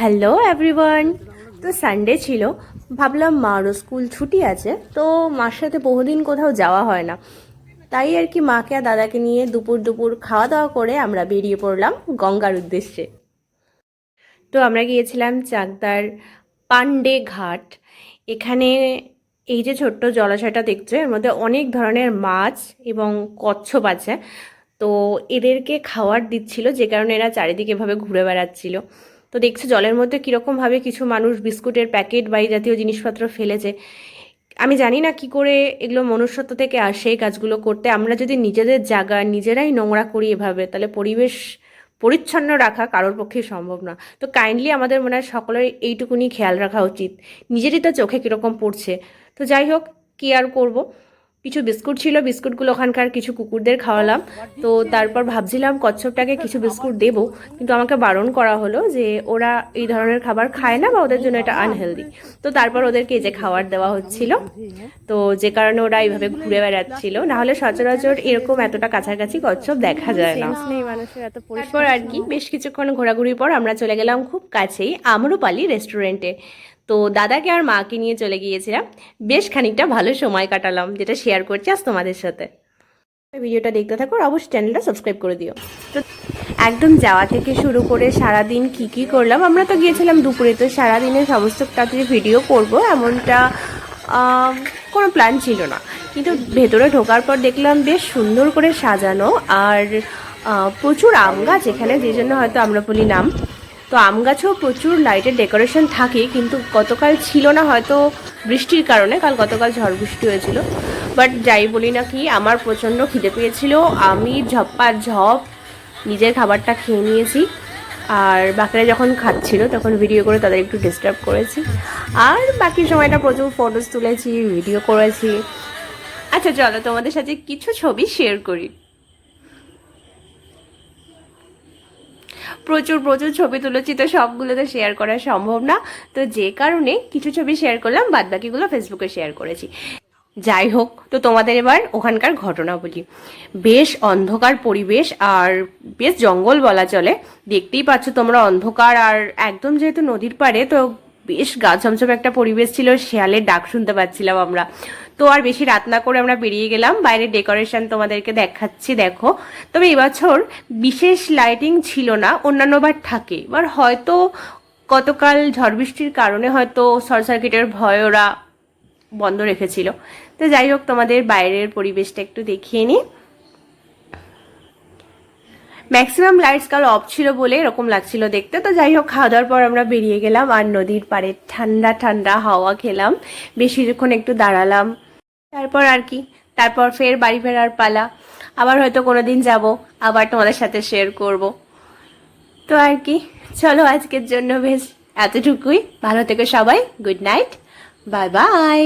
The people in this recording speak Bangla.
হ্যালো এভরিওয়ান তো সানডে ছিল। ভাবলাম মারও স্কুল ছুটি আছে। তো মার সাথে বহুদিন কোথাও যাওয়া হয় না। তাই আর কি মাকে আর দাদাকে নিয়ে দুপুর দুপুর খাওয়া দাওয়া করে আমরা বেরিয়ে পড়লাম গঙ্গার উদ্দেশ্যে। তো আমরা গিয়েছিলাম চাকদার পান্ডে ঘাট। এখানে এই যে ছোট্ট জলাশয়টা দেখছ, এর মধ্যে অনেক ধরনের মাছ এবং কচ্ছপ আছে। তো এদেরকে খাবার দিচ্ছিল, যে কারণে এরা চারিদিকে এভাবে ঘুরে বেড়াচ্ছিল। তো দেখছ জলের মধ্যে কীরকমভাবে কিছু মানুষ বিস্কুটের প্যাকেট বা এই জাতীয় জিনিসপত্র ফেলেছে। আমি জানি না কি করে এগুলো মনুষ্যত্ব থেকে আসে এই কাজগুলো করতে। আমরা যদি নিজেদের জায়গা নিজেরাই নোংরা করি এভাবে, তাহলে পরিবেশ পরিচ্ছন্ন রাখা কারোর পক্ষে সম্ভব না। তো কাইন্ডলি আমাদের মনে হয় সকলের এইটুকুনি খেয়াল রাখা উচিত। নিজেরই তো চোখে কীরকম পড়ছে। তো যাই হোক, কী আর করব? কিছু বিস্কুট ছিল বিস্কুটগুলো ওখানকার কিছু কুকুরদের খাওয়ালাম। তো তারপর ভাবছিলাম কচ্ছপটাকে কিছু বিস্কুট দেবো কিন্তু আমাকে বারণ করা হলো যে ওরা এই ধরনের খাবার খায় না বা ওদের জন্য এটা আনহেলদি তো তারপর ওদেরকে এই যে খাবার দেওয়া হচ্ছিল তো যে কারণে ওরা এইভাবে ঘুরে বেড়াচ্ছিল। না হলে সচরাচর এরকম এতটা কাছাকাছি কচ্ছপ দেখা যায় না। তারপর আর কি বেশ কিছুক্ষণ ঘোরাঘুরির পর আমরা চলে গেলাম খুব কাছেই আমরুপালি রেস্টুরেন্টে তো দাদাকে আর মাকে নিয়ে চলে গিয়েছিলাম। বেশ খানিকটা ভালো সময় কাটালাম, যেটা শেয়ার করছি আজ তোমাদের সাথে। ভিডিওটা দেখতে থাকো আর অবশ্যই চ্যানেলটা সাবস্ক্রাইব করে দিও। তো একদম যাওয়া থেকে শুরু করে সারা দিন কি কি করলাম, আমরা তো গিয়েছিলাম দুপুরে, তো সারা দিনের সমস্ত তাড়াতাড়ি ভিডিও করব, এমনটা কোনো প্ল্যান ছিল না। কিন্তু ভেতরে ঢোকার পর দেখলাম বেশ সুন্দর করে সাজানো আর প্রচুর আম গাছ এখানে যে জন্য হয়তো আমরা বলি নাম। তো আম গাছেও প্রচুর লাইটের ডেকোরেশন থাকে, কিন্তু গতকাল ছিল না, হয়তো বৃষ্টির কারণে, কাল গতকাল ঝড় বৃষ্টি হয়েছিল। বাট যাই বলি না কি, আমার প্রচণ্ড খিদে পেয়েছিল, আমি ঝপ্পা, ঝপ, নিজের খাবারটা খেয়ে নিয়েছি। আর বাকিরা যখন খাচ্ছিল, তখন ভিডিও করে তাদের একটু ডিস্টার্ব করেছি। আর বাকি সময়টা প্রচুর ফটোস তুলেছি ভিডিও করেছি। আচ্ছা চলো তোমাদের সাথে কিছু ছবি শেয়ার করি। প্রচুর প্রচুর ছবি তুলেছি, তো সবগুলো তো শেয়ার করা সম্ভব না। তো যে কারণে কিছু ছবি শেয়ার করলাম বাদ বাকিগুলো ফেসবুকে শেয়ার করেছি। যাই হোক, তো তোমাদের এবার ওখানকার ঘটনা বলি। বেশ অন্ধকার পরিবেশ আর বেশ জঙ্গল বলা চলে। দেখতেই পাচ্ছ তোমরা অন্ধকার আর একদম যেহেতু নদীর পাড়ে, তো বেশ গা ছমছম একটা পরিবেশ ছিল, শেয়ালের ডাক শুনতে পাচ্ছিলাম আমরা। তো আর বেশি রাত না করে আমরা বেরিয়ে গেলাম, বাইরের ডেকোরেশন তোমাদেরকে দেখাচ্ছি, দেখো। তবে এবছর বিশেষ লাইটিং ছিল না, অন্যান্য বার থাকে। এবার হয়তো গতকাল ঝড় বৃষ্টির কারণে হয়তো শর্ট সার্কিটের ভয় ওরা বন্ধ রেখেছিল। তো যাই হোক, তোমাদের বাইরের পরিবেশটা একটু দেখিয়ে নিই। ম্যাক্সিমাম লাইটস কাল অফ ছিল বলে এরকম লাগছিল দেখতে। তো যাই হোক, খাওয়া দাওয়ার পর আমরা বেরিয়ে গেলাম আর নদীর পাড়ে ঠান্ডা ঠান্ডা হাওয়া খেলাম। বেশিক্ষণ একটু দাঁড়ালাম। তারপর আর কি, তারপর ফের বাড়ি ফেরার পালা। আবার হয়তো কোনো দিন যাব, আবার তোমাদের সাথে শেয়ার করব। তো আর কি, চলো আজকের জন্য বেশ এতটুকুই। ভালো থেকো সবাই গুড নাইট বাই বাই